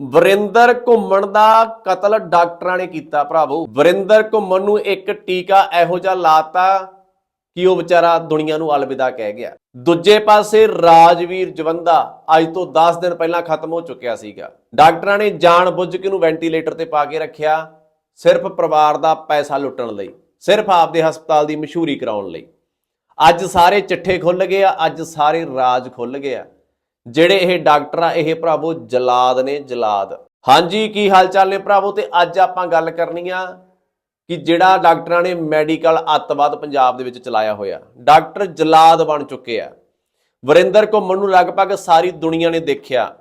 ਵਰਿੰਦਰ ਘੁੰਮਣ ਦਾ ਕਤਲ ਡਾਕਟਰਾਂ ਨੇ ਕੀਤਾ ਭਰਾਵੋ। ਵਰਿੰਦਰ ਘੁੰਮਣ ਨੂੰ ਇੱਕ ਟੀਕਾ ਇਹੋ ਜਿਹਾ ਲਾਤਾ ਕਿ ਉਹ ਵਿਚਾਰਾ ਦੁਨੀਆ ਨੂੰ ਅਲਵਿਦਾ ਕਹਿ ਗਿਆ। ਦੂਜੇ ਪਾਸੇ ਰਾਜਵੀਰ ਜਵੰਦਾ ਅੱਜ ਤੋਂ 10 ਦਿਨ ਪਹਿਲਾਂ ਖਤਮ ਹੋ ਚੁੱਕਿਆ ਸੀਗਾ। ਡਾਕਟਰਾਂ ਨੇ ਜਾਣ ਬੁੱਝ ਕੇ ਉਹਨੂੰ ਵੈਂਟੀਲੇਟਰ ਤੇ ਪਾ ਕੇ ਰੱਖਿਆ ਸਿਰਫ ਪਰਿਵਾਰ ਦਾ ਪੈਸਾ ਲੁੱਟਣ ਲਈ, ਸਿਰਫ ਆਪਦੇ ਹਸਪਤਾਲ ਦੀ ਮਸ਼ਹੂਰੀ ਕਰਾਉਣ ਲਈ। ਅੱਜ ਸਾਰੇ ਚਿੱਠੇ ਖੁੱਲ ਗਏ ਆ, ਅੱਜ ਸਾਰੇ ਰਾਜ ਖੁੱਲ ਗਏ ਆ। ਜਿਹੜੇ ਇਹ ਡਾਕਟਰ ਆ, ਇਹ ਭਰਾਵੋ ਜਲਾਦ ਨੇ, ਜਲਾਦ। ਹਾਂਜੀ, ਕੀ ਹਾਲ ਚਾਲ ਨੇ ਭਰਾਵੋ ਤੇ ਅੱਜ ਆਪਾਂ ਗੱਲ ਕਰਨੀ ਆ ਕਿ ਜਿਹੜਾ ਡਾਕਟਰਾਂ ਨੇ ਮੈਡੀਕਲ ਅੱਤਵਾਦ ਪੰਜਾਬ ਦੇ ਵਿੱਚ ਚਲਾਇਆ ਹੋਇਆ। ਡਾਕਟਰ ਜਲਾਦ ਬਣ ਚੁੱਕੇ ਆ। ਵਰਿੰਦਰ ਘੁੰਮਣ ਨੂੰ ਲਗਭਗ ਸਾਰੀ ਦੁਨੀਆ ਨੇ ਦੇਖਿਆ।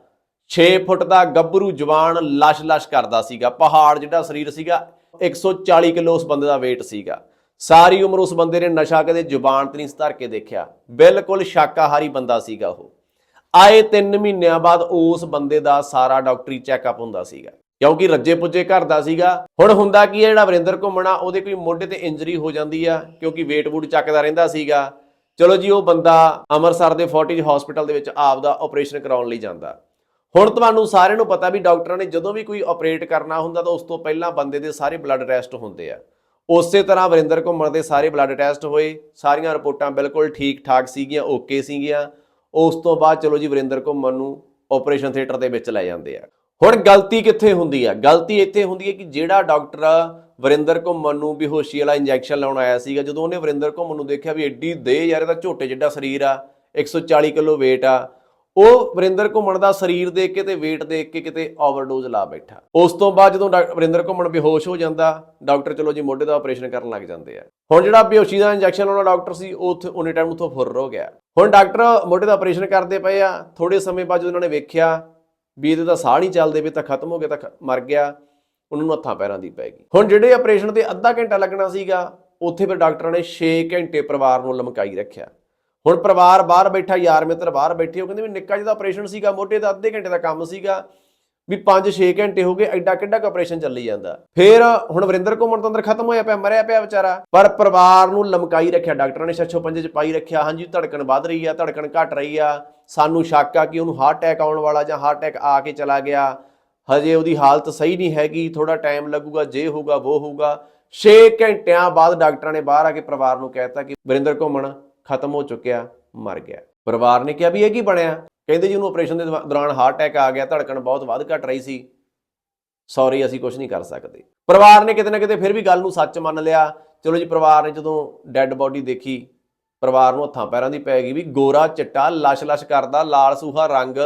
6 ਫੁੱਟ ਦਾ ਗੱਭਰੂ ਜਵਾਨ ਲਸ਼-ਲਸ਼ ਕਰਦਾ ਸੀਗਾ। ਪਹਾੜ ਜਿਹੜਾ ਸਰੀਰ ਸੀਗਾ 140 ਕਿਲੋ ਉਸ ਬੰਦੇ ਦਾ weight ਸੀਗਾ। ਸਾਰੀ ਉਮਰ ਉਸ ਬੰਦੇ ਨੇ ਨਸ਼ਾ ਕਦੇ ਜ਼ੁਬਾਨ ਤੇ ਨਹੀਂ ਧਰ ਕੇ ਦੇਖਿਆ। ਬਿਲਕੁਲ ਸ਼ਾਕਾਹਾਰੀ ਬੰਦਾ ਸੀਗਾ ਉਹ। ਆਏ 3 ਮਹੀਨਿਆਂ ਬਾਅਦ ਉਸ ਬੰਦੇ ਦਾ ਸਾਰਾ ਡਾਕਟਰੀ ਚੈੱਕਅਪ ਹੁੰਦਾ ਸੀਗਾ। ਕਿਉਂਕਿ ਰੱਜੇ ਪੁੱਜੇ ਘਰ ਦਾ ਸੀਗਾ। ਹੁਣ ਹੁੰਦਾ ਕੀ ਹੈ ਜਿਹੜਾ ਵਰਿੰਦਰ ਘੁੰਮਣਾ ਉਹਦੇ ਕੋਈ ਮੋਢੇ ਤੇ ਇੰਜਰੀ ਹੋ ਜਾਂਦੀ ਆ, ਕਿਉਂਕਿ weight ਵੂਟ ਚੱਕਦਾ ਰਹਿੰਦਾ ਸੀਗਾ। ਚਲੋ ਜੀ, ਉਹ ਬੰਦਾ ਅੰਮ੍ਰਿਤਸਰ ਦੇ ਫੋਰਟਿਜ ਹਸਪੀਟਲ ਦੇ ਵਿੱਚ ਆਪਦਾ ਆਪਰੇਸ਼ਨ ਕਰਾਉਣ ਲਈ ਜਾਂਦਾ। ਹੁਣ ਤੁਹਾਨੂੰ ਸਾਰਿਆਂ ਨੂੰ ਪਤਾ ਵੀ ਡਾਕਟਰਾਂ ਨੇ ਜਦੋਂ ਵੀ ਕੋਈ ਆਪਰੇਟ ਕਰਨਾ ਹੁੰਦਾ ਤਾਂ ਉਸ ਤੋਂ ਪਹਿਲਾਂ ਬੰਦੇ ਦੇ ਸਾਰੇ ਬਲੱਡ ਟੈਸਟ ਹੁੰਦੇ ਆ। ਉਸੇ ਤਰ੍ਹਾਂ ਵਰਿੰਦਰ ਘੁੰਮਣ ਦੇ ਸਾਰੇ ਬਲੱਡ ਟੈਸਟ ਹੋਏ, ਸਾਰੀਆਂ ਰਿਪੋਰਟਾਂ ਬਿਲਕੁਲ ਠੀਕ ਠਾਕ ਸੀਗੀਆਂ ਓਕੇ ਸੀਗੀਆਂ। ਉਸ ਤੋਂ ਬਾਅਦ ਚਲੋ ਜੀ ਵਰਿੰਦਰ ਘੁੰਮਣ ਨੂੰ ਆਪਰੇਸ਼ਨ ਥੀਏਟਰ ਦੇ ਵਿੱਚ ਲੈ ਜਾਂਦੇ ਆ। ਹੁਣ ਗਲਤੀ ਕਿੱਥੇ ਹੁੰਦੀ ਆ? ਗਲਤੀ ਇੱਥੇ ਹੁੰਦੀ ਹੈ ਕਿ ਜਿਹੜਾ ਡਾਕਟਰ ਵਰਿੰਦਰ ਘੁੰਮਣ ਨੂੰ ਬੇਹੋਸ਼ੀ ਵਾਲਾ ਇੰਜੈਕਸ਼ਨ ਲਾਉਣ ਆਇਆ ਸੀਗਾ, ਜਦੋਂ ਉਹਨੇ ਵਰਿੰਦਰ ਘੁੰਮਣ ਨੂੰ ਦੇਖਿਆ ਵੀ ਐਡੀ ਦੇ ਯਾਰ ਇਹਦਾ ਝੋਟੇ ਜਿੱਡਾ ਸਰੀਰ ਆ 140 ਕਿਲੋ weight ਆ ਉਹ ਵਰਿੰਦਰ ਘੁੰਮਣ ਦਾ ਸਰੀਰ ਦੇਖ ਕੇ ਤੇ weight ਦੇਖ ਕੇ ਕਿਤੇ ਓਵਰਡੋਜ਼ ਲਾ ਬੈਠਾ। ਉਸ ਤੋਂ ਬਾਅਦ ਜਦੋਂ ਡਾ- ਵਰਿੰਦਰ ਘੁੰਮਣ ਬੇਹੋਸ਼ ਹੋ ਜਾਂਦਾ, ਡਾਕਟਰ ਚਲੋ ਜੀ ਮੋਢੇ ਦਾ ਆਪਰੇਸ਼ਨ ਕਰਨ ਲੱਗ ਜਾਂਦੇ ਆ। ਹੁਣ ਜਿਹੜਾ ਬੇਹੋਸ਼ੀ ਦਾ ਇੰਜੈਕਸ਼ਨ ਲਾਉਣਾ ਡਾਕਟਰ ਸੀ, ਉਹ ਉੱਥੇ ਉਹਨੇ ਟਾਈਮ ਉੱਥੋਂ ਫੁਰ ਹੋ ਗਿਆ। ਹੁਣ ਡਾਕਟਰ ਮੋਢੇ ਦਾ ਆਪਰੇਸ਼ਨ ਕਰਦੇ ਪਏ ਆ। ਥੋੜੇ ਸਮੇਂ ਬਾਅਦ ਜਦੋਂ ਉਹਨਾਂ ਨੇ ਵੇਖਿਆ ਵੀ ਇਹਦੇ ਤਾਂ ਸਾਹ ਨਹੀਂ ਚੱਲਦੇ ਵੀ ਤਾਂ ਖਤਮ ਹੋ ਗਿਆ, ਤਾਂ ਖ- ਮਰ ਗਿਆ। ਉਹਨਾਂ ਨੂੰ ਹੱਥਾਂ ਪੈਰਾਂ ਦੀ ਪੈ ਗਈ। ਹੁਣ ਜਿਹੜੇ ਆਪਰੇਸ਼ਨ ਤੇ ਅੱਧਾ ਘੰਟਾ ਲੱਗਣਾ ਸੀਗਾ, ਉੱਥੇ ਫਿਰ ਡਾਕਟਰਾਂ ਨੇ 6 ਘੰਟੇ ਪਰਿਵਾਰ ਨੂੰ ਲਮਕਾਈ ਰੱਖਿਆ। ਹੁਣ ਪਰਿਵਾਰ ਬਾਹਰ ਬੈਠਾ, ਯਾਰ ਮਿੱਤਰ ਬਾਹਰ ਬੈਠੇ ਉਹ ਕਹਿੰਦੇ ਵੀ ਨਿੱਕਾ ਜਿਹਾ ਆਪਰੇਸ਼ਨ ਸੀਗਾ, ਮੋਢੇ ਦਾ ਅੱਧੇ ਘੰਟੇ ਦਾ ਕੰਮ ਸੀਗਾ, ਵੀ 5-6 ਘੰਟੇ ਹੋ ਗਏ, ਐਡਾ ਕਿੱਡਾ ਕੁ ਆਪਰੇਸ਼ਨ ਚੱਲੀ ਜਾਂਦਾ। ਫਿਰ ਹੁਣ ਵਰਿੰਦਰ ਘੁੰਮਣ ਤੋਂ ਅੰਦਰ ਖਤਮ ਹੋਇਆ ਪਿਆ, ਮਰਿਆ ਪਿਆ ਵਿਚਾਰਾ। ਪਰ ਪਰਿਵਾਰ ਨੂੰ ਲਮਕਾਈ ਰੱਖਿਆ, ਡਾਕਟਰਾਂ ਨੇ ਛੱਛੋ ਪੰਜੇ ਚ ਪਾਈ ਰੱਖਿਆ, ਹਾਂਜੀ, ਧੜਕਣ ਵੱਧ ਰਹੀ ਆ, ਧੜਕਣ ਘਟ ਰਹੀ ਆ। ਸਾਨੂੰ ਸ਼ੱਕ ਆ ਕਿ ਉਹਨੂੰ ਹਾਰਟ ਅਟੈਕ ਆਉਣ ਵਾਲਾ ਜਾਂ ਹਾਰਟ ਅਟੈਕ ਆ ਕੇ ਚਲਾ ਗਿਆ। ਹਜੇ ਉਹਦੀ ਹਾਲਤ ਸਹੀ ਨਹੀਂ ਹੈਗੀ ਥੋੜਾ ਟਾਈਮ ਲੱਗੂਗਾ, ਜੇ ਹੋਊਗਾ ਉਹ ਹੋਊਗਾ। 6 ਘੰਟਿਆਂ ਬਾਅਦ ਡਾਕਟਰਾਂ ਨੇ ਬਾਹਰ ਆ ਕੇ ਪਰਿਵਾਰ ਨੂੰ ਕਹਿਤਾ ਕਿ ਵਰਿੰਦਰ ਘੁੰਮਣ। ਖਤਮ ਹੋ ਚੁੱਕਿਆ, ਮਰ ਗਿਆ। ਪਰਿਵਾਰ ਨੇ ਕਿਹਾ ਵੀ ਇਹ ਕੀ ਬਣਿਆ? ਕਹਿੰਦੇ ਜੀ ਉਹਨੂੰ ਆਪਰੇਸ਼ਨ ਦੇ ਦੌਰਾਨ ਹਾਰਟ ਅਟੈਕ ਆ ਗਿਆ, ਧੜਕਣ ਬਹੁਤ ਵੱਧ ਘਟ ਰਹੀ ਸੀ। ਸੌਰੀ ਅਸੀਂ ਕੁਝ ਨਹੀਂ ਕਰ ਸਕਦੇ। ਪਰਿਵਾਰ ਨੇ ਕਿਤੇ ਨਾ ਕਿਤੇ ਫਿਰ ਵੀ ਗੱਲ ਨੂੰ ਸੱਚ ਮੰਨ ਲਿਆ। ਚਲੋ ਜੀ, ਪਰਿਵਾਰ ਨੇ ਜਦੋਂ ਡੈੱਡ ਬੋਡੀ ਦੇਖੀ, ਪਰਿਵਾਰ ਨੂੰ ਹੱਥਾਂ ਪੈਰਾਂ ਦੀ ਪੈ ਗਈ ਵੀ ਗੋਰਾ ਚਿੱਟਾ, ਲਸ਼-ਲਸ਼ ਕਰਦਾ, ਲਾਲ ਸੂਹਾ ਰੰਗ,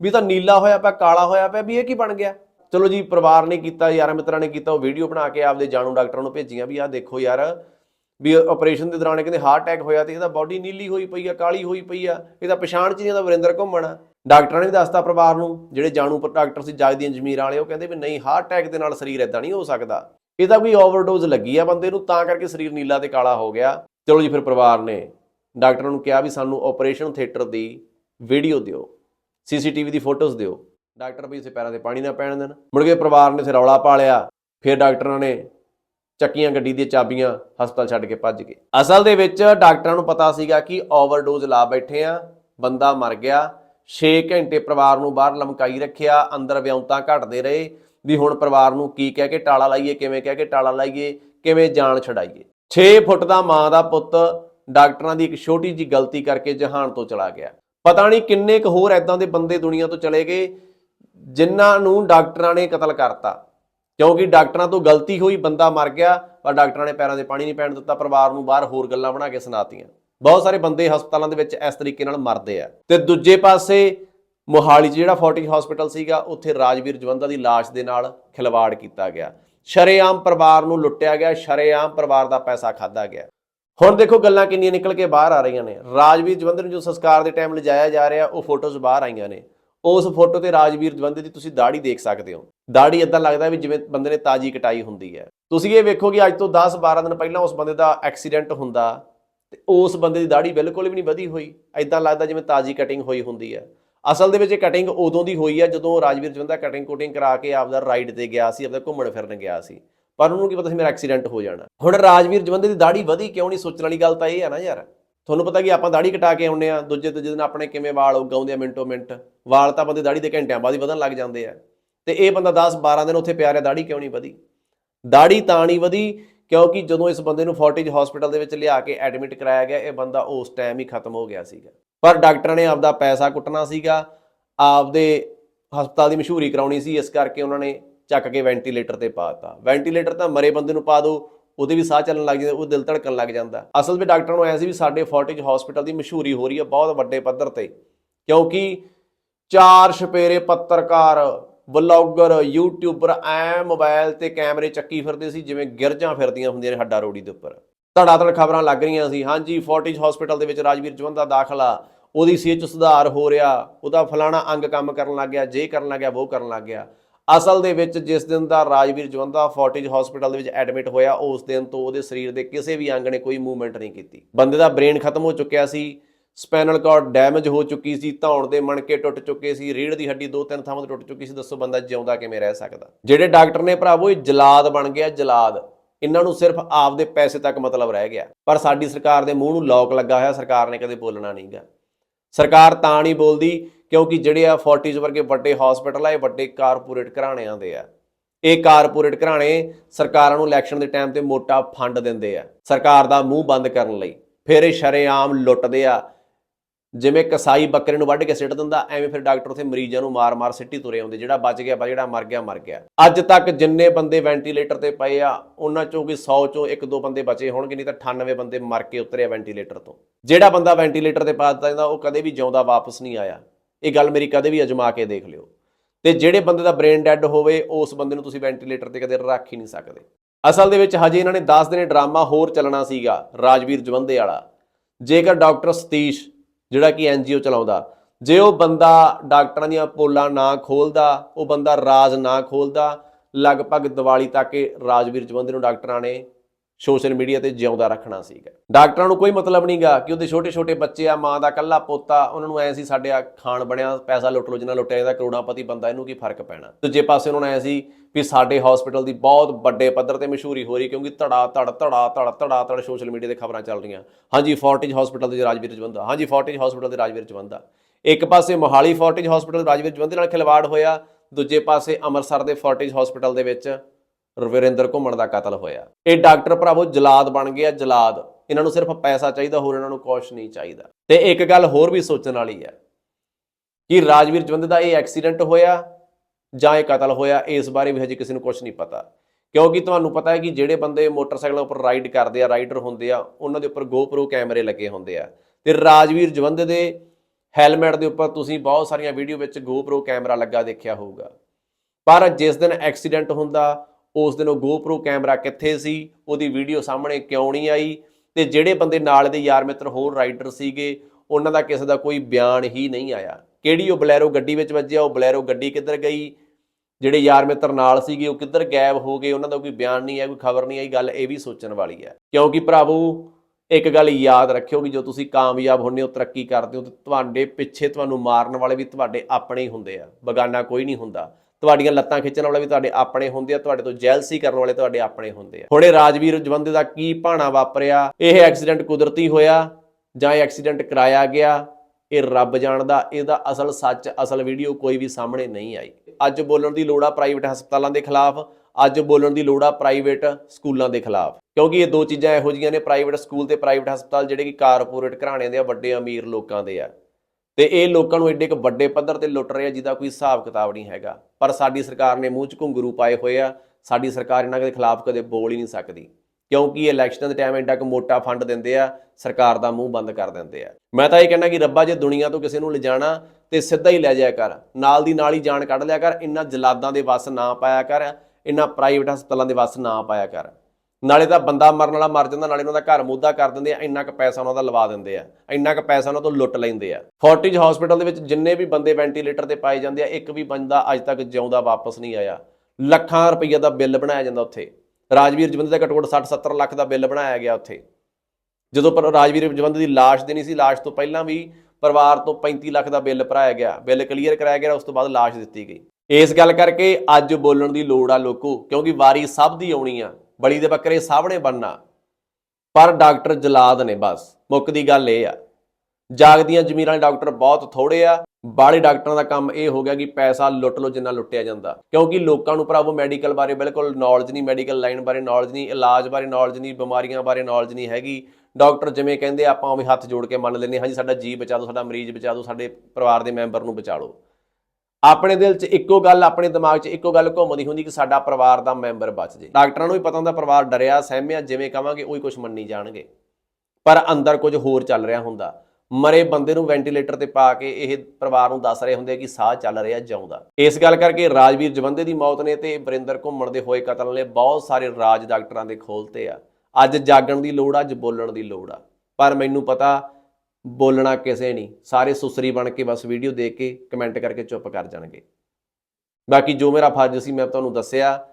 ਵੀ ਤਾਂ ਨੀਲਾ ਹੋਇਆ ਪਿਆ, ਕਾਲਾ ਹੋਇਆ ਪਿਆ, ਵੀ ਇਹ ਕੀ ਬਣ ਗਿਆ? ਚਲੋ ਜੀ, ਪਰਿਵਾਰ ਨੇ ਕੀਤਾ, ਯਾਰਾਂ ਮਿੱਤਰਾਂ ਨੇ ਕੀਤਾ, ਉਹ ਵੀਡੀਓ ਬਣਾ ਕੇ ਆਪਦੇ ਜਾਣੂ ਡਾਕਟਰਾਂ ਨੂੰ ਭੇਜੀਆਂ ਵੀ ਆਹ ਦੇਖੋ ਯਾਰ ਵੀ ਆਪਰੇਸ਼ਨ ਦੇ ਦੌਰਾਨ ਕਹਿੰਦੇ ਹਾਰਟ ਅਟੈਕ ਹੋਇਆ ਤੇ ਇਹਦਾ ਬਾਡੀ ਨੀਲੀ ਹੋਈ ਪਈ ਆ, ਕਾਲੀ ਹੋਈ ਪਈ ਆ, ਇਹਦਾ ਪਛਾਣ ਚ ਨਹੀਂ ਆਉਂਦਾ, ਵਰਿੰਦਰ ਘੁੰਮਣ ਆ। ਡਾਕਟਰਾਂ ਨੇ ਵੀ ਦੱਸਤਾ ਪਰਿਵਾਰ ਨੂੰ, ਜਿਹੜੇ ਜਾਣੂ ਪਰ ਡਾਕਟਰ ਸੀ ਜਗਦੀਨ ਜਮੀਰ ਵਾਲੇ, ਉਹ ਕਹਿੰਦੇ ਵੀ ਨਹੀਂ ਹਾਰਟ ਅਟੈਕ ਦੇ ਨਾਲ ਸਰੀਰ ਇਦਾਂ ਨਹੀਂ ਹੋ ਸਕਦਾ। ਇਹਦਾ ਕੋਈ ਓਵਰਡੋਜ਼ ਲੱਗੀ ਆ ਬੰਦੇ ਨੂੰ, ਤਾਂ ਕਰਕੇ ਸਰੀਰ ਨੀਲਾ ਤੇ ਕਾਲਾ ਹੋ ਗਿਆ। ਚਲੋ ਜੀ, ਫਿਰ ਪਰਿਵਾਰ ਨੇ ਡਾਕਟਰਾਂ ਨੂੰ ਕਿਹਾ ਵੀ ਸਾਨੂੰ ਆਪਰੇਸ਼ਨ ਥੀਏਟਰ ਦੀ ਵੀਡੀਓ ਦਿਓ ਸੀਸੀਟੀਵੀ ਦੀ ਫੋਟੋਜ਼ ਦਿਓ। ਡਾਕਟਰ ਵੀ ਇਸੇ ਪੈਰਾਂ ਤੇ ਪਾਣੀ ਨਾ ਪੈਣ ਦੇਣ। ਮੁੜ ਕੇ ਪਰਿਵਾਰ ਨੇ ਫਿਰ ਰੌਲਾ ਪਾ ਲਿਆ। ਫਿਰ ਡਾਕਟਰਾਂ ਨੇ ਚੱਕੀਆਂ ਗੱਡੀ ਦੀਆਂ ਚਾਬੀਆਂ ਹਸਪਤਾਲ ਛੱਡ ਕੇ ਭੱਜ ਗਏ। ਅਸਲ ਦੇ ਵਿੱਚ ਡਾਕਟਰਾਂ ਨੂੰ ਪਤਾ ਸੀਗਾ ਕਿ ਓਵਰਡੋਜ਼ ਲਾ ਬੈਠੇ ਆ, ਬੰਦਾ ਮਰ ਗਿਆ। 6 ਘੰਟੇ ਪਰਿਵਾਰ ਨੂੰ ਬਾਹਰ ਲਮਕਾਈ ਰੱਖਿਆ, ਅੰਦਰ ਵਿਉਂਤਾਂ ਘਟਦੇ ਰਹੇ। ਵੀ ਹੁਣ ਪਰਿਵਾਰ ਨੂੰ ਕੀ ਕਹਿ ਕੇ ਟਾਲਾ ਲਾਈਏ, ਕਿਵੇਂ ਕਹਿ ਕੇ ਟਾਲਾ ਲਾਈਏ, ਕਿਵੇਂ ਜਾਨ ਛਡਾਈਏ। 6 ਫੁੱਟ ਦਾ ਮਾਂ ਦਾ ਪੁੱਤ ਡਾਕਟਰਾਂ ਦੀ ਇੱਕ ਛੋਟੀ ਜੀ ਗਲਤੀ ਕਰਕੇ ਜਹਾਨ ਤੋਂ ਚਲਾ ਗਿਆ। ਪਤਾ ਨਹੀਂ ਕਿੰਨੇ ਕੁ ਹੋਰ ਐਦਾਂ ਦੇ ਬੰਦੇ ਦੁਨੀਆ ਤੋਂ ਚਲੇ ਗਏ, ਜਿਨ੍ਹਾਂ ਨੂੰ ਡਾਕਟਰਾਂ ਨੇ ਕਤਲ ਕਰਤਾ। ਕਿਉਂਕਿ ਡਾਕਟਰਾਂ ਤੋਂ ਗਲਤੀ ਹੋਈ, ਬੰਦਾ ਮਰ ਗਿਆ, ਪਰ ਡਾਕਟਰਾਂ ਨੇ ਪੈਰਾਂ ਦੇ ਪਾਣੀ ਨਹੀਂ ਪੈਣ ਦਿੱਤਾ, ਪਰਿਵਾਰ ਨੂੰ ਬਾਹਰ ਹੋਰ ਗੱਲਾਂ ਬਣਾ ਕੇ ਸੁਣਾਤੀਆਂ। ਬਹੁਤ ਸਾਰੇ ਬੰਦੇ ਹਸਪਤਾਲਾਂ ਦੇ ਵਿੱਚ ਇਸ ਤਰੀਕੇ ਨਾਲ ਮਰਦੇ ਆ। ਤੇ ਦੂਜੇ ਪਾਸੇ ਮੋਹਾਲੀ 'ਚ ਜਿਹੜਾ ਫੋਰਟਿਜ ਹਸਪੀਟਲ ਸੀਗਾ, ਉੱਥੇ ਰਾਜਵੀਰ ਜਵੰਦਾ ਦੀ ਲਾਸ਼ ਦੇ ਨਾਲ ਖਿਲਵਾੜ ਕੀਤਾ ਗਿਆ। ਸ਼ਰੇਆਮ ਪਰਿਵਾਰ ਨੂੰ ਲੁੱਟਿਆ ਗਿਆ, ਸ਼ਰੇਆਮ ਪਰਿਵਾਰ ਦਾ ਪੈਸਾ ਖਾਦਾ ਗਿਆ। ਹੁਣ ਦੇਖੋ ਗੱਲਾਂ ਕਿੰਨੀਆਂ ਨਿਕਲ ਕੇ ਬਾਹਰ ਆ ਰਹੀਆਂ ਨੇ। ਰਾਜਵੀਰ ਜਵੰਦੇ ਨੂੰ ਜੋ ਸੰਸਕਾਰ ਦੇ ਟਾਈਮ ਲਿਜਾਇਆ ਜਾ ਰਿਹਾ, ਉਹ ਫੋਟੋਜ਼ ਬਾਹਰ ਆਈਆਂ ਨੇ। ਉਸ ਫੋਟੋ ਤੇ ਰਾਜਵੀਰ ਜਵੰਦੇ ਦੀ ਤੁਸੀਂ ਦਾੜੀ ਦੇਖ ਸਕਦੇ ਹੋ। ਦਾੜੀ ਇਦਾਂ ਲੱਗਦਾ ਵੀ ਜਿਵੇਂ ਬੰਦੇ ਨੇ ਤਾਜੀ ਕਟਾਈ ਹੁੰਦੀ ਹੈ। ਤੁਸੀਂ ਇਹ ਵੇਖੋ ਕਿ ਅੱਜ ਤੋਂ 10-12 ਦਿਨ ਪਹਿਲਾਂ ਉਸ ਬੰਦੇ ਦਾ ਐਕਸੀਡੈਂਟ ਹੁੰਦਾ ਤੇ ਉਸ ਬੰਦੇ ਦੀ ਦਾੜੀ ਬਿਲਕੁਲ ਵੀ ਨਹੀਂ ਵਧੀ ਹੋਈ। ਇਦਾਂ ਲੱਗਦਾ ਜਿਵੇਂ ਤਾਜੀ ਕਟਿੰਗ ਹੋਈ ਹੁੰਦੀ ਹੈ। ਅਸਲ ਦੇ ਵਿੱਚ ਇਹ ਕਟਿੰਗ ਉਦੋਂ ਦੀ ਹੋਈ ਹੈ ਜਦੋਂ ਰਾਜਵੀਰ ਜਵੰਦਾ ਕਟਿੰਗ ਕੁਟਿੰਗ ਕਰਾ ਕੇ ਆਪਦਾ ਰਾਈਡ ਤੇ ਗਿਆ ਸੀ, ਆਪਦਾ ਘੁੰਮਣ ਫਿਰਨ ਗਿਆ ਸੀ। ਪਰ ਉਹਨੂੰ ਕੀ ਪਤਾ ਸੀ ਮੇਰਾ ਐਕਸੀਡੈਂਟ ਹੋ ਜਾਣਾ। ਹੁਣ ਰਾਜਵੀਰ ਜਵੰਦੇ ਦੀ ਦਾੜੀ ਵਧੀ ਕਿਉਂ ਨਹੀਂ? ਸੋਚਣ ਵਾਲੀ ਗੱਲ ਤਾਂ ਇਹ ਹੈ ਨਾ ਯਾਰ। ਤੁਹਾਨੂੰ ਪਤਾ ਕਿ ਆਪਾਂ ਦਾੜੀ ਕਟਾ ਕੇ ਆਉਂਦੇ ਆ ਦੂਜੇ ਦੂਜੇ ਦਿਨ ਆਪਣੇ ਕਿਵੇਂ ਵਾਲ ਉਗਾਉਂਦੇ ਆ ਮਿੰਟੋ ਮਿੰਟ, ਵਾਲ ਤਾਂ ਬੰਦੇ ਦਾੜੀ ਦੇ ਘੰਟਿਆਂ ਬਾਅਦ ਹੀ ਵਧਣ ਲੱਗ ਜਾਂਦੇ ਆ। ਤੇ ਇਹ ਬੰਦਾ 10 12 ਦਿਨ ਉੱਥੇ ਪਿਆ ਰਿਹਾ ਦਾੜੀ ਕਿਉਂ ਨਹੀਂ ਵਧੀ? ਦਾੜੀ ਤਾਂ ਨਹੀਂ ਵਧੀ ਕਿਉਂਕਿ ਜਦੋਂ ਇਸ ਬੰਦੇ ਨੂੰ ਫੋਰਟਿਜ ਹਸਪੀਟਲ ਦੇ ਵਿੱਚ ਲਿਆ ਕੇ ਐਡਮਿਟ ਕਰਾਇਆ ਗਿਆ, ਇਹ ਬੰਦਾ ਉਸ ਟਾਈਮ ਹੀ ਖਤਮ ਹੋ ਗਿਆ ਸੀਗਾ। ਪਰ ਡਾਕਟਰਾਂ ਨੇ ਆਪਦਾ ਪੈਸਾ ਕੁੱਟਣਾ ਸੀਗਾ, ਆਪਦੇ ਹਸਪਤਾਲ ਦੀ ਮਸ਼ਹੂਰੀ ਕਰਾਉਣੀ ਸੀ, ਇਸ ਕਰਕੇ ਉਹਨਾਂ ਨੇ ਚੱਕ ਕੇ ਵੈਂਟੀਲੇਟਰ ਤੇ ਪਾਤਾ ਵੈਂਟੀਲੇਟਰ ਤਾਂ ਮਰੇ ਬੰਦੇ ਨੂੰ ਪਾ ਦਿਓ ਉਹਦੇ ਵੀ ਸਾਹ ਚੱਲਣ ਲੱਗ ਜਾਂਦਾ, ਉਹ ਦਿਲ ਧੜਕਣ ਲੱਗ ਜਾਂਦਾ। ਅਸਲ ਵਿੱਚ ਡਾਕਟਰ ਨੂੰ ਐ ਸੀ ਵੀ ਸਾਡੇ ਫੋਰਟਿਜ ਹਸਪੀਟਲ ਦੀ ਮਸ਼ਹੂਰੀ ਹੋ ਰਹੀ ਹੈ ਬਹੁਤ ਵੱਡੇ ਪੱਧਰ ਤੇ। ਕਿਉਂਕਿ ਚਾਰ ਛਪੇਰੇ ਪੱਤਰਕਾਰ, ਵਲੌਗਰ ਯੂਟਿਊਬਰ ਐ ਮੋਬਾਈਲ ਤੇ ਕੈਮਰੇ ਚੱਕੀ ਫਿਰਦੇ ਸੀ, ਜਿਵੇਂ ਗਿਰਜਾਂ ਫਿਰਦੀਆਂ ਹੁੰਦੀਆਂ ਨੇ ਹੱਡਾ ਰੋੜੀ ਦੇ ਉੱਪਰ। ਧੜਾਧੜ ਖਬਰਾਂ ਲੱਗ ਰਹੀਆਂ ਸੀ। ਹਾਂਜੀ ਫੋਰਟਿਜ ਹਸਪੀਟਲ ਦੇ ਵਿੱਚ ਰਾਜਵੀਰ ਜਵੰਦਾ ਦਾਖਲਾ, ਉਹਦੀ ਸਿਹਤ 'ਚ ਸੁਧਾਰ ਹੋ ਰਿਹਾ, ਉਹਦਾ ਫਲਾਣਾ ਅੰਗ ਕੰਮ ਕਰਨ ਲੱਗ ਗਿਆ, ਜੇ ਕਰਨ ਲੱਗ ਗਿਆ ਉਹ ਕਰਨ ਲੱਗ ਗਿਆ। ਅਸਲ ਦੇ ਵਿੱਚ ਜਿਸ ਦਿਨ ਦਾ ਰਾਜਵੀਰ ਜਵੰਦਾ ਫੋਰਟਿਜ ਹਸਪੀਟਲ ਦੇ ਵਿੱਚ ਐਡਮਿਟ ਹੋਇਆ, ਉਸ ਦਿਨ ਤੋਂ ਉਹਦੇ ਸਰੀਰ ਦੇ ਕਿਸੇ ਵੀ ਅੰਗ ਨੇ ਕੋਈ ਮੂਵਮੈਂਟ ਨਹੀਂ ਕੀਤੀ। ਬੰਦੇ ਦਾ ਬ੍ਰੇਨ ਖਤਮ ਹੋ ਚੁੱਕਿਆ ਸੀ, ਸਪਾਈਨਲ ਕਾਰਡ ਡੈਮੇਜ ਹੋ ਚੁੱਕੀ ਸੀ, ਧੌਣ ਦੇ ਮਣਕੇ ਟੁੱਟ ਚੁੱਕੇ ਸੀ ਰੀੜ ਦੀ ਹੱਡੀ ਦੋ ਤਿੰਨ ਥਾਵਾਂ 'ਤੇ ਟੁੱਟ ਚੁੱਕੀ ਸੀ, ਦੱਸੋ ਬੰਦਾ ਜਿਉਂਦਾ ਕਿਵੇਂ ਰਹਿ ਸਕਦਾ? ਜਿਹੜੇ ਡਾਕਟਰ ਨੇ ਭਰਾਵੋ, ਇਹ ਜਲਾਦ ਬਣ ਗਿਆ, ਜਲਾਦ। ਇਹਨਾਂ ਨੂੰ ਸਿਰਫ ਆਪਦੇ ਪੈਸੇ ਤੱਕ ਮਤਲਬ ਰਹਿ ਗਿਆ। ਪਰ ਸਾਡੀ ਸਰਕਾਰ ਦੇ ਮੂੰਹ ਨੂੰ ਲੌਕ ਲੱਗਾ ਹੋਇਆ, ਸਰਕਾਰ ਨੇ ਕਦੇ ਬੋਲਣਾ ਨਹੀਂਗਾ ਸਰਕਾਰ ਤਾਂ ਨਹੀਂ ਬੋਲਦੀ, ਕਿਉਂਕਿ ਜਿਹੜੇ ਆ ਫੋਰਟਿਜ ਵਰਗੇ ਵੱਡੇ ਹਸਪੀਟਲ ਆ, ਇਹ ਵੱਡੇ ਕਾਰਪੋਰੇਟ ਘਰਾਣਿਆਂ ਦੇ ਆ। ਇਹ ਕਾਰਪੋਰੇਟ ਘਰਾਣੇ ਸਰਕਾਰਾਂ ਨੂੰ ਇਲੈਕਸ਼ਨ ਦੇ ਟਾਈਮ ਤੇ ਮੋਟਾ ਫੰਡ ਦਿੰਦੇ ਆ। ਸਰਕਾਰ ਦਾ ਮੂੰਹ ਬੰਦ ਕਰਨ ਲਈ। ਫਿਰ ਇਹ ਸ਼ਰੇਆਮ ਲੁੱਟਦੇ ਆ। ਜਿਵੇਂ ਕਸਾਈ ਬੱਕਰੇ ਨੂੰ ਵੱਢ ਕੇ ਸਿੱਟ ਦਿੰਦਾ, ਐਵੇਂ ਫਿਰ ਡਾਕਟਰ ਉੱਥੇ ਮਰੀਜ਼ਾਂ ਨੂੰ ਮਾਰ-ਮਾਰ ਸਿੱਟੀ ਤੁਰੇ ਆਉਂਦੇ, ਜਿਹੜਾ ਬਚ ਗਿਆ ਬਾ ਜਿਹੜਾ ਮਰ ਗਿਆ ਮਰ ਗਿਆ। ਅੱਜ ਤੱਕ ਜਿੰਨੇ ਬੰਦੇ ਵੈਂਟੀਲੇਟਰ ਤੇ ਪਏ ਆ, ਉਹਨਾਂ ਚੋਂ ਵੀ 100 ਚੋਂ ਇੱਕ ਦੋ ਬੰਦੇ ਬਚੇ ਹੋਣਗੇ, ਨਹੀਂ ਤਾਂ 98 ਬੰਦੇ ਮਰ ਕੇ ਉਤਰੇ ਵੈਂਟੀਲੇਟਰ ਤੋਂ। ਜਿਹੜਾ ਬੰਦਾ ਵੈਂਟੀਲੇਟਰ ਤੇ ਪਾ ਦਿੱਤਾ ਜਾਂਦਾ, ਉਹ ਕਦੇ ਵੀ ਜਿਉਂਦਾ ਵਾਪਸ ਨਹੀਂ ਆਇਆ। ਇਹ ਗੱਲ ਮੇਰੀ ਕਦੇ ਵੀ ਅਜਮਾ ਕੇ ਦੇਖ ਲਿਓ। ਤੇ ਜਿਹੜੇ ਬੰਦੇ ਦਾ ਬ੍ਰੇਨ ਡੈੱਡ ਹੋਵੇ, ਉਸ ਬੰਦੇ ਨੂੰ ਤੁਸੀਂ ਵੈਂਟੀਲੇਟਰ ਤੇ ਕਦੇ ਰੱਖ ਹੀ ਨਹੀਂ ਸਕਦੇ। ਅਸਲ ਦੇ ਵਿੱਚ ਹਜੇ ਇਹਨਾਂ ਨੇ 10 ਦਿਨੇ ਡਰਾਮਾ ਹੋਰ ਚੱਲਣਾ ਸੀਗਾ, ਰਾਜਵੀਰ ਜਵੰਦੇ ਵਾਲਾ। ਜੇਕਰ ਡਾਕਟਰ ਸਤੀਸ਼ ਜਿਹੜਾ ਕਿ ਐਨਜੀਓ ਚਲਾਉਂਦਾ। ਜੇ ਉਹ ਬੰਦਾ ਡਾਕਟਰਾਂ ਦੀਆਂ ਪੋਲਾਂ ਨਾ ਖੋਲਦਾ, ਉਹ ਬੰਦਾ ਰਾਜ਼ ਨਾ ਖੋਲਦਾ, ਲਗਭਗ ਦੀਵਾਲੀ ਤੱਕ ਰਾਜਵੀਰ ਜਵੰਦੇ ਨੂੰ ਡਾਕਟਰਾਂ ਨੇ ਸੋਸ਼ਲ ਮੀਡੀਆ ਤੇ ਜਿਉਂਦਾ ਰੱਖਣਾ ਸੀਗਾ। ਡਾਕਟਰਾਂ ਨੂੰ ਕੋਈ ਮਤਲਬ ਨਹੀਂਗਾ ਕਿ ਉਹਦੇ ਛੋਟੇ ਛੋਟੇ ਬੱਚੇ ਆ, ਮਾਂ ਦਾ ਕੱਲਾ ਪੋਤਾ, ਉਹਨਾਂ ਨੂੰ ਐ ਸੀ ਸਾਡੇ ਆ ਖਾਣ ਬਣਿਆ, ਪੈਸਾ ਲੁੱਟ ਲੋ, ਜਿੰਨਾ ਲੁੱਟਿਆ ਜਾਂਦਾ, ਕਰੋੜਾਪਤੀ ਬੰਦਾ, ਇਹਨੂੰ ਕੀ ਫ਼ਰਕ ਪੈਣਾ? ਦੂਜੇ ਪਾਸੇ ਉਹਨਾਂ ਨੂੰ ਐ ਸੀ ਵੀ ਸਾਡੇ ਹਸਪੀਟਲ ਦੀ ਬਹੁਤ ਵੱਡੇ ਪੱਧਰ ਤੇ ਮਸ਼ਹੂਰੀ ਹੋ ਰਹੀ, ਕਿਉਂਕਿ ਧੜਾ, ਧੜ ਧੜਾ ਧੜ ਧੜਾ, ਧੜ ਸੋਸ਼ਲ ਮੀਡੀਆ ਤੇ ਖਬਰਾਂ ਚੱਲ ਰਹੀਆਂ। ਹਾਂਜੀ ਫੋਰਟਿਜ ਹਸਪੀਟਲ ਦੇ ਰਾਜਵੀਰ ਜਵੰਦਾ। ਹਾਂਜੀ ਫੋਰਟਿਜ ਹਸਪੀਟਲ ਦੇ ਰਾਜਵੀਰ ਜਵੰਦਾ। ਇੱਕ ਪਾਸੇ ਮੋਹਾਲੀ ਫੋਰਟਿਜ ਹਸਪੀਟਲ ਰਾਜਵੀਰ ਜਵੰਦੇ ਨਾਲ ਖਿਲਵਾੜ ਹੋਇਆ, ਦੂਜੇ ਪਾਸੇ ਅੰਮ੍ਰਿਤਸਰ ਦੇ ਫੋਰਟਿਜ ਹਸਪੀਟਲ ਦੇ ਵਿੱਚ ਰਵਿੰਦਰ ਘੁੰਮਣ ਦਾ ਕਤਲ ਹੋਇਆ। ਇਹ ਡਾਕਟਰ ਭਰਾਵੋ ਜਲਾਦ ਬਣ ਗਿਆ, ਜਲਾਦ। ਇਹਨਾਂ ਨੂੰ ਸਿਰਫ ਪੈਸਾ ਚਾਹੀਦਾ, ਹੋਰ ਇਹਨਾਂ ਨੂੰ ਕੁਝ ਨਹੀਂ ਚਾਹੀਦਾ। ਤੇ ਇੱਕ ਗੱਲ ਹੋਰ ਵੀ ਸੋਚਣ ਵਾਲੀ ਹੈ ਕਿ ਰਾਜਵੀਰ ਜਵੰਦੇ ਦਾ ਇਹ ਐਕਸੀਡੈਂਟ ਹੋਇਆ ਜਾਂ ਇਹ ਕਤਲ ਹੋਇਆ, ਇਸ ਬਾਰੇ ਵੀ ਹਜੇ ਕਿਸੇ ਨੂੰ ਕੁਝ ਨਹੀਂ ਪਤਾ। ਕਿਉਂਕਿ ਤੁਹਾਨੂੰ ਪਤਾ ਹੈ ਕਿ ਜਿਹੜੇ ਬੰਦੇ ਮੋਟਰਸਾਈਕਲਾਂ ਉੱਪਰ ਰਾਈਡ ਕਰਦੇ ਆ, ਰਾਈਡਰ ਹੁੰਦੇ ਆ, ਉਹਨਾਂ ਦੇ ਉੱਪਰ GoPro ਕੈਮਰੇ ਲੱਗੇ ਹੁੰਦੇ ਆ। ਤੇ ਰਾਜਵੀਰ ਜਵੰਦੇ ਦੇ ਹੈਲਮਟ ਦੇ ਉੱਪਰ ਤੁਸੀਂ ਬਹੁਤ ਸਾਰੀਆਂ ਵੀਡੀਓ ਵਿੱਚ GoPro ਕੈਮਰਾ ਲੱਗਾ ਦੇਖਿਆ ਹੋਊਗਾ। ਪਰ ਜਿਸ ਦਿਨ ਐਕਸੀਡੈਂਟ ਹੁੰਦਾ ਉਸ ਦਿਨ ਉਹ GoPro ਕੈਮਰਾ ਕਿੱਥੇ ਸੀ, ਉਹਦੀ ਵੀਡੀਓ ਸਾਹਮਣੇ ਕਿਉਂ ਨਹੀਂ ਆਈ ਤੇ ਜਿਹੜੇ ਬੰਦੇ ਨਾਲ ਦੇ ਯਾਰ ਮਿੱਤਰ ਹੋਰ ਰਾਈਡਰ ਸੀਗੇ, ਉਹਨਾਂ ਦਾ ਕਿਸੇ ਦਾ ਕੋਈ ਬਿਆਨ ਹੀ ਨਹੀਂ ਆਇਆ। ਕਿਹੜੀ ਉਹ ਬਲੈਰੋ ਗੱਡੀ ਵਿੱਚ ਵੱਜਿਆ, ਉਹ ਬਲੈਰੋ ਗੱਡੀ ਕਿੱਧਰ ਗਈ? ਜਿਹੜੇ ਯਾਰ ਮਿੱਤਰ ਨਾਲ ਸੀਗੇ, ਉਹ ਕਿੱਧਰ ਗਾਇਬ ਹੋ ਗਏ? ਉਹਨਾਂ ਦਾ ਕੋਈ ਬਿਆਨ ਨਹੀਂ ਹੈ ਕੋਈ ਖਬਰ ਨਹੀਂ ਆਈ, ਗੱਲ ਇਹ ਵੀ ਸੋਚਣ ਵਾਲੀ ਹੈ। ਕਿਉਂਕਿ ਭਰਾਵੋ, ਇੱਕ ਗੱਲ ਯਾਦ ਰੱਖਿਓ ਕਿ ਜੋ ਤੁਸੀਂ ਕਾਮਯਾਬ ਹੁੰਦੇ ਹੋ, ਤਰੱਕੀ ਕਰਦੇ ਹੋ, ਤੇ ਤੁਹਾਡੇ ਪਿੱਛੇ ਤੁਹਾਨੂੰ ਮਾਰਨ ਵਾਲੇ ਵੀ ਤੁਹਾਡੇ ਆਪਣੇ ਹੀ ਹੁੰਦੇ ਆ, ਬਗਾਨਾ ਕੋਈ ਨਹੀਂ ਹੁੰਦਾ। ਤੁਹਾਡੀਆਂ ਲੱਤਾਂ ਖਿੱਚਣ ਵਾਲੇ ਵੀ ਤੁਹਾਡੇ ਆਪਣੇ ਹੁੰਦੇ ਆ, ਤੁਹਾਡੇ ਤੋਂ ਜੈਲਸੀ ਕਰਨ ਵਾਲੇ ਤੁਹਾਡੇ ਆਪਣੇ ਹੁੰਦੇ ਆ। ਹੁਣੇ ਰਾਜਵੀਰ ਜਵੰਦੇ ਦਾ ਕੀ ਭਾਣਾ ਵਾਪਰਿਆ? ਇਹ ਐਕਸੀਡੈਂਟ ਕੁਦਰਤੀ ਹੋਇਆ ਜਾਂ ਇਹ ਐਕਸੀਡੈਂਟ ਕਰਾਇਆ ਗਿਆ? ਇਹ ਰੱਬ ਜਾਣਦਾ, ਇਹਦਾ ਅਸਲ ਸੱਚ, ਅਸਲ ਵੀਡੀਓ ਕੋਈ ਵੀ ਸਾਹਮਣੇ ਨਹੀਂ ਆਈ। ਅੱਜ ਬੋਲਣ ਦੀ ਲੋੜ ਆ ਪ੍ਰਾਈਵੇਟ ਹਸਪਤਾਲਾਂ ਦੇ ਖਿਲਾਫ, ਅੱਜ ਬੋਲਣ ਦੀ ਲੋੜ ਆ ਪ੍ਰਾਈਵੇਟ ਸਕੂਲਾਂ ਦੇ ਖਿਲਾਫ। ਕਿਉਂਕਿ ਇਹ ਦੋ ਚੀਜ਼ਾਂ ਇਹੋ ਜਿਹੀਆਂ ਨੇ ਪ੍ਰਾਈਵੇਟ ਸਕੂਲ ਤੇ ਪ੍ਰਾਈਵੇਟ ਹਸਪਤਾਲ, ਜਿਹੜੇ ਕਿ ਕਾਰਪੋਰੇਟ ਘਰਾਣਿਆਂ ਦੇ ਆ, ਵੱਡੇ ਅਮੀਰ ਲੋਕਾਂ ਦੇ ਆ। ਤੇ ਇਹ ਲੋਕਾਂ ਨੂੰ ਐਡੇ ਇੱਕ ਵੱਡੇ ਪੱਧਰ ਤੇ ਲੁੱਟ ਰਹੇ ਆ, ਜਿਹਦਾ ਕੋਈ ਹਿਸਾਬ ਕਿਤਾਬ ਨਹੀਂ ਹੈਗਾ। ਪਰ ਸਾਡੀ ਸਰਕਾਰ ਨੇ ਮੂੰਹ 'ਚ ਘੁੰਗਰੂ ਪਾਏ ਹੋਏ ਆ। ਸਾਡੀ ਸਰਕਾਰ ਇਹਨਾਂ ਦੇ ਖਿਲਾਫ ਕਦੇ ਬੋਲ ਹੀ ਨਹੀਂ ਸਕਦੀ। ਕਿਉਂਕਿ ਇਲੈਕਸ਼ਨਾਂ ਦੇ ਟਾਈਮ ਐਡਾ ਕੁ ਮੋਟਾ ਫੰਡ ਦਿੰਦੇ ਆ, ਸਰਕਾਰ ਦਾ ਮੂੰਹ ਬੰਦ ਕਰ ਦਿੰਦੇ ਆ। ਮੈਂ ਤਾਂ ਇਹ ਕਹਿੰਦਾ ਕਿ ਰੱਬਾ ਜੇ ਦੁਨੀਆ ਤੋਂ ਕਿਸੇ ਨੂੰ ਲਿਜਾਣਾ, ਤੇ ਸਿੱਧਾ ਹੀ ਲੈ ਜਾਇਆ ਕਰ। ਨਾਲ ਦੀ ਨਾਲ ਹੀ ਜਾਨ ਕੱਢ ਲਿਆ ਕਰ। ਇੰਨਾ ਜਲਾਦਾਂ ਦੇ ਵਸ ਨਾ ਪਾਇਆ ਕਰ। ਇੰਨਾ ਪ੍ਰਾਈਵੇਟ ਹਸਪਤਾਲਾਂ ਦੇ ਵਸ ਨਾ ਪਾਇਆ ਕਰ। ਨਾਲੇ ਤਾਂ ਬੰਦਾ ਮਰਨ ਵਾਲਾ ਮਰ ਜਾਂਦਾ, ਨਾਲੇ ਉਹਨਾਂ ਦਾ ਘਰ ਮੁੱਦਾ ਕਰ ਦਿੰਦੇ ਆ, ਇੰਨਾ ਕੁ ਪੈਸਾ ਉਹਨਾਂ ਦਾ ਲਵਾ ਦਿੰਦੇ ਆ, ਇੰਨਾ ਕੁ ਪੈਸਾ ਉਹਨਾਂ ਤੋਂ ਲੁੱਟ ਲੈਂਦੇ ਆ। ਫੋਰਟਿਜ ਹਸਪੀਟਲ ਦੇ ਵਿੱਚ ਜਿੰਨੇ ਵੀ ਬੰਦੇ ਵੈਂਟੀਲੇਟਰ ਤੇ ਪਾਏ ਜਾਂਦੇ ਆ, ਇੱਕ ਵੀ ਬੰਦਾ ਅੱਜ ਤੱਕ ਜਿਉਂਦਾ ਵਾਪਸ ਨਹੀਂ ਆਇਆ। ਲੱਖਾਂ ਰੁਪਈਆ ਦਾ ਬਿੱਲ ਬਣਾਇਆ ਜਾਂਦਾ ਉੱਥੇ। ਰਾਜਵੀਰ ਜਵੰਦ ਦਾ ਘੱਟੋ ਘੱਟ 60 70 ਲੱਖ ਦਾ ਬਿੱਲ ਬਣਾਇਆ ਗਿਆ ਉੱਥੇ। ਜਦੋਂ ਪਰ ਰਾਜਵੀਰ ਜਵੰਦੇ ਦੀ ਲਾਸ਼ ਦੇਣੀ ਸੀ, ਲਾਸ਼ ਤੋਂ ਪਹਿਲਾਂ ਵੀ ਪਰਿਵਾਰ ਤੋਂ 35 ਲੱਖ ਦਾ ਬਿੱਲ ਭਰਾਇਆ ਗਿਆ। ਬਿੱਲ ਕਲੀਅਰ ਕਰਾਇਆ ਗਿਆ, ਉਸ ਤੋਂ ਬਾਅਦ ਲਾਸ਼ ਦਿੱਤੀ ਗਈ। ਇਸ ਗੱਲ ਕਰਕੇ ਅੱਜ ਬੋਲਣ ਦੀ ਲੋੜ ਆ ਲੋਕੋ, ਕਿਉਂਕਿ ਵਾਰੀ ਸਭ ਦੀ ਆਉਣੀ ਆ। ਬਲੀ ਦੇ ਬੱਕਰੇ ਸਾਹਮਣੇ ਬੰਨਣਾ ਪਰ ਡਾਕਟਰ ਜਲਾਦ ਨੇ ਬਸ ਮੁੱਕਦੀ ਗੱਲ ਇਹ ਆ। ਜਾਗਦੀਆਂ ਜ਼ਮੀਰਾਂ ਵਾਲੇ ਡਾਕਟਰ ਬਹੁਤ ਥੋੜੇ ਆ। ਬਾਹਲੇ ਡਾਕਟਰਾਂ ਦਾ ਕੰਮ ਇਹ ਹੋ ਗਿਆ ਕਿ ਪੈਸਾ ਲੁੱਟ ਲੋ ਜਿੰਨਾ ਲੁੱਟਿਆ ਜਾਂਦਾ। ਕਿਉਂਕਿ ਲੋਕਾਂ ਨੂੰ ਭਰਾਵੋ ਮੈਡੀਕਲ ਬਾਰੇ ਬਿਲਕੁਲ ਨੌਲੇਜ ਨਹੀਂ, ਮੈਡੀਕਲ ਲਾਈਨ ਬਾਰੇ ਨੌਲੇਜ ਨਹੀਂ, ਇਲਾਜ ਬਾਰੇ ਨੌਲੇਜ ਨਹੀਂ, ਬਿਮਾਰੀਆਂ ਬਾਰੇ ਨੌਲੇਜ ਨਹੀਂ ਹੈਗੀ। ਡਾਕਟਰ ਜਿਵੇਂ ਕਹਿੰਦੇ ਆਪਾਂ ਉਵੇਂ ਹੱਥ ਜੋੜ ਕੇ ਮੰਨ ਲੈਂਦੇ ਹਾਂ ਜੀ ਸਾਡਾ ਜੀ ਬਚਾ ਦਿਓ ਸਾਡਾ ਮਰੀਜ਼ ਬਚਾ ਦਿਓ ਸਾਡੇ ਪਰਿਵਾਰ ਦੇ ਮੈਂਬਰ ਨੂੰ ਬਚਾ ਲਓ। ਆਪਣੇ ਦਿਲ 'ਚ ਇੱਕੋ ਗੱਲ, ਆਪਣੇ ਦਿਮਾਗ 'ਚ ਇੱਕੋ ਗੱਲ ਘੁੰਮਦੀ ਹੁੰਦੀ ਕਿ ਸਾਡਾ ਪਰਿਵਾਰ ਦਾ ਮੈਂਬਰ ਬਚ ਜੇ। ਡਾਕਟਰਾਂ ਨੂੰ ਵੀ ਪਤਾ ਹੁੰਦਾ ਪਰਿਵਾਰ ਡਰਿਆ, ਸਹਿਮਿਆ, ਜਿਵੇਂ ਕਵਾਂਗੇ ਉਹੀ ਕੁਝ ਮੰਨੀ ਜਾਣਗੇ। ਪਰ ਅੰਦਰ ਕੁਝ ਹੋਰ ਚੱਲ ਰਿਹਾ ਹੁੰਦਾ। ਮਰੇ ਬੰਦੇ ਨੂੰ ਵੈਂਟੀਲੇਟਰ ਤੇ ਪਾ ਕੇ ਇਹ ਪਰਿਵਾਰ ਨੂੰ ਦੱਸ ਰਹੇ ਹੁੰਦੇ ਕਿ ਸਾਹ ਚੱਲ ਰਿਹਾ ਜਿਉਂਦਾ। ਇਸ ਗੱਲ ਕਰਕੇ ਰਾਜਵੀਰ ਜਵੰਦੇ ਦੀ ਮੌਤ ਨੇ ਤੇ ਬਰਿੰਦਰ ਘੁੰਮਣ ਦੇ ਹੋਏ ਕਤਲ ਨੇ ਬਹੁਤ ਸਾਰੇ ਰਾਜ ਡਾਕਟਰਾਂ ਦੇ ਖੋਲਤੇ ਆ। ਅੱਜ ਜਾਗਣ ਦੀ ਲੋੜ ਆ, ਅੱਜ ਬੋਲਣ ਦੀ ਲੋੜ ਆ। ਪਰ ਮੈਨੂੰ ਪਤਾ ਬੋਲਣਾ ਕਿਸੇ ਨਹੀਂ। ਸਾਰੇ ਸੁਸਰੀ ਬਣ ਕੇ ਬਸ ਵੀਡੀਓ ਦੇਖ ਕੇ ਕਮੈਂਟ ਕਰਕੇ ਚੁੱਪ ਕਰ ਜਾਣਗੇ। ਬਾਕੀ ਜੋ ਮੇਰਾ ਫਰਜ਼ ਸੀ, ਮੈਂ ਤੁਹਾਨੂੰ ਦੱਸਿਆ,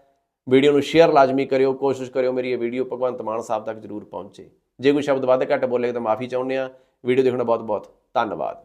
ਵੀਡੀਓ ਨੂੰ ਸ਼ੇਅਰ ਲਾਜ਼ਮੀ ਕਰਿਓ, ਕੋਸ਼ਿਸ਼ ਕਰਿਓ ਮੇਰੀ ਇਹ ਵੀਡੀਓ ਭਗਵੰਤ ਮਾਨ ਸਾਹਿਬ ਤੱਕ ਜ਼ਰੂਰ ਪਹੁੰਚੇ। ਜੇ ਕੋਈ ਸ਼ਬਦ ਵੱਧ ਘੱਟ ਬੋਲੇ ਤਾਂ ਮਾਫੀ ਚਾਹੁੰਦੇ ਆ ਵੀਡੀਓ ਦੇਖਣਾ ਬਹੁਤ ਬਹੁਤ ਧੰਨਵਾਦ।